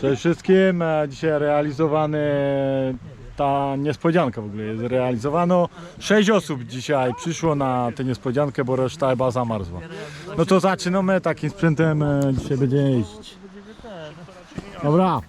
Cześć wszystkim, e, dzisiaj realizowany ta niespodzianka w ogóle jest realizowano. Sześć osób dzisiaj przyszło na tę niespodziankę, bo reszta chyba zamarzła. No to zaczynamy, takim sprzętem e, dzisiaj będzie jeździć. Dobra.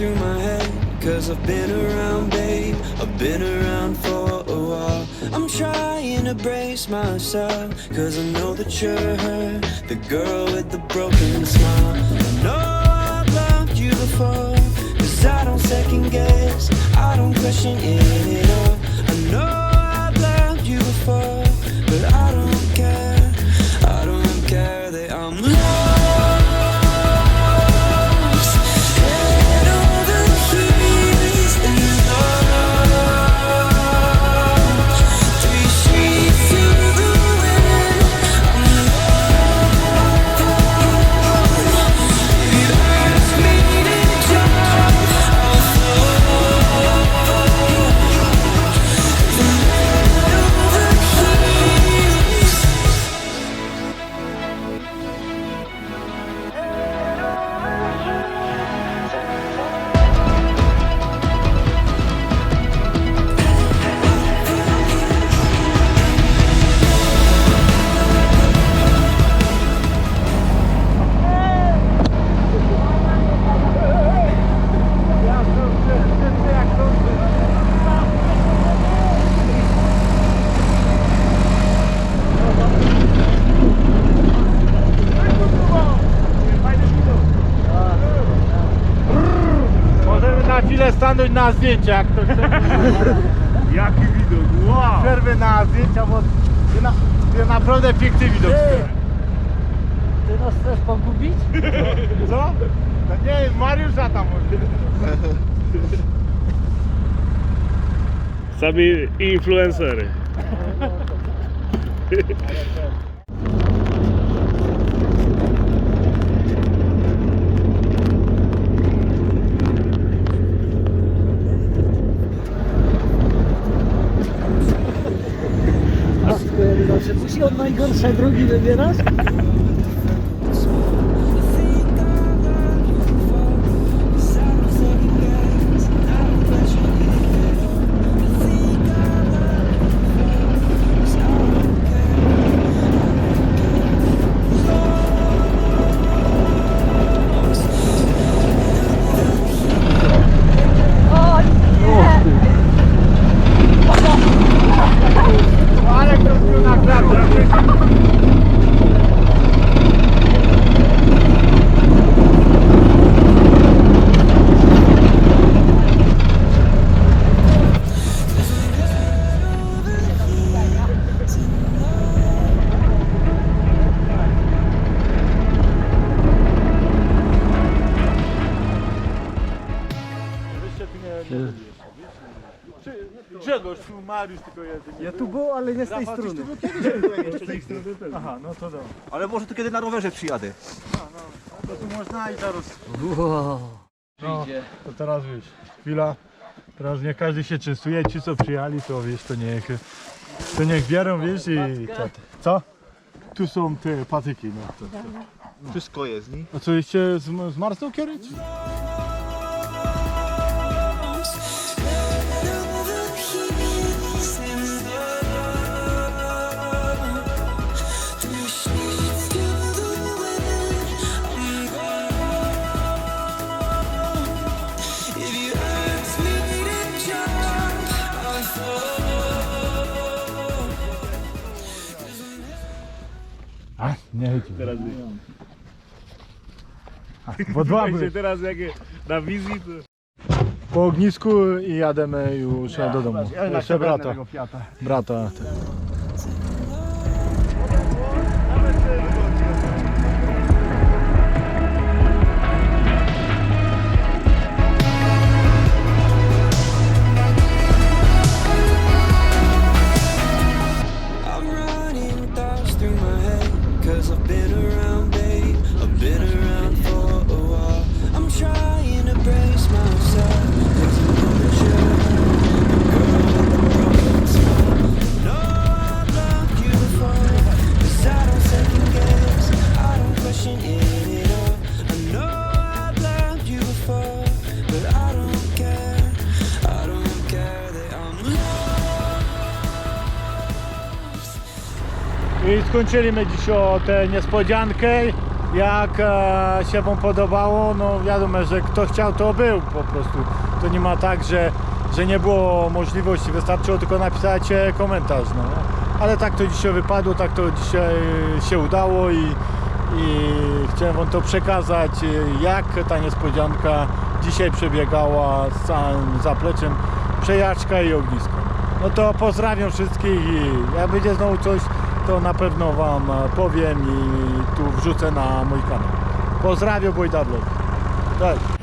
Through my head Cause I've been around, babe. I've been around for a while. I'm trying to brace myself Cause I know that you're her The girl with the broken smile. I know I've loved you before Cause I don't second guess I don't question it at all. I know I've loved you before But I don't care. I don't care that I'm stanąć na zdjęcia, jak ktoś chce. Jaki widok, wow! Przerwy na zdjęcia, bo ty na, ty naprawdę piękny widok. Ty nas chcesz pogubić? Co? To nie jest Mariusza tam może. Sami influencery. najgorszej drogi wybierać? Mariusz tylko jeden. Ja tu był, ale nie z tej strony. Aha, no to dobra. Ale może tu kiedy na rowerze przyjadę. To tu można i zaraz. Wow. No, to teraz wiesz, chwila. Teraz nie każdy się częstuje, ci co przyjechali to wiesz, to niech, to niech biorą, wiesz i co? co? Tu są te patyki, no. To, to. Wszystko jest, nie? A co jeszcze z, zmarzną kiedyś? A, nie chyci. Teraz były. teraz jak na wizji to... Po ognisku i jademy już do domu. Jeszcze brata. Brata. I skończyliśmy dziś o tę niespodziankę. Jak e, się Wam podobało, no wiadomo, że kto chciał to był po prostu. To nie ma tak, że, że nie było możliwości, wystarczyło tylko napisać e, komentarz. No. Ale tak to dzisiaj wypadło, tak to dzisiaj się udało i, i chciałem Wam to przekazać, e, jak ta niespodzianka dzisiaj przebiegała z całym zapleczem przejażdżka i ognisko. No to pozdrawiam wszystkich i jak będzie znowu coś, to na pewno Wam e, powiem i tu wrzucę na mój kanał. Pozdrawiam Wojda Vlog. Cześć.